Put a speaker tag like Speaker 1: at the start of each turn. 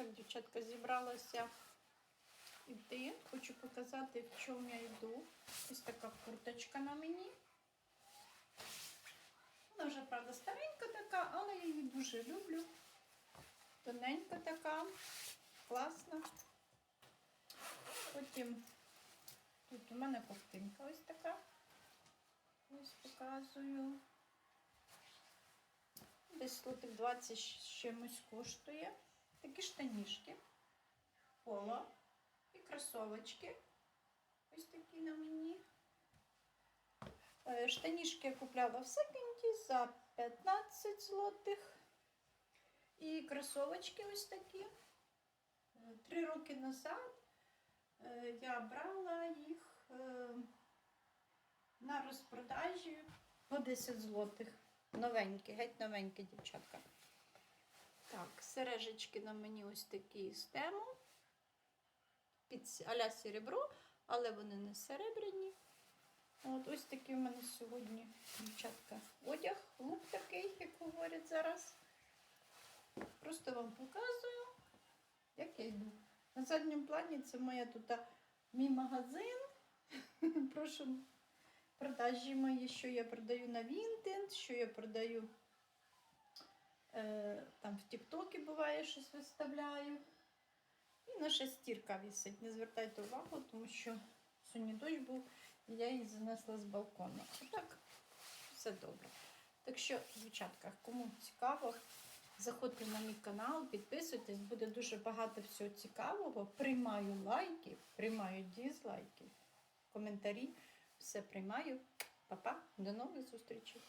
Speaker 1: Так, дівчатка, зібралася йти. Хочу показати, в чому я йду. Ось така курточка на мені. Вона вже, правда, старенька така, але я її дуже люблю. Тоненька така, класна. Потім тут у мене ковтинка ось така. Ось показую. Десь злотих 20 з чимось коштує. Такі штанішки, поло і кросовочки. Ось такі на мені. Е, Штанішки я купляла в секонді за 15 злотих. І кросовочки ось такі. Е, Три роки назад е, я брала їх на розпродажі по 10 злотих. Новенькі, геть новенькі, дівчатка. Так, сережечки на мені ось такі з тему. Під а-ля серебро, але вони не серебряні. От ось такий в мене сьогодні, дівчатка, одяг, лук такий, як говорять зараз. Просто вам показую, як я йду. На задньому плані це моя тут мій магазин. Прошу продажі мої, що я продаю на Vinted, що я продаю там в Тіктокі буває щось виставляю. І наша стірка висить. Не звертайте увагу, тому що сьогодні дощ був, і я її занесла з балкону. А так, все добре. Так що, дівчатка, кому цікаво, заходьте на мій канал, підписуйтесь, буде дуже багато всього цікавого. Приймаю лайки, приймаю дізлайки, коментарі. Все приймаю. Па-па, до нових зустрічей.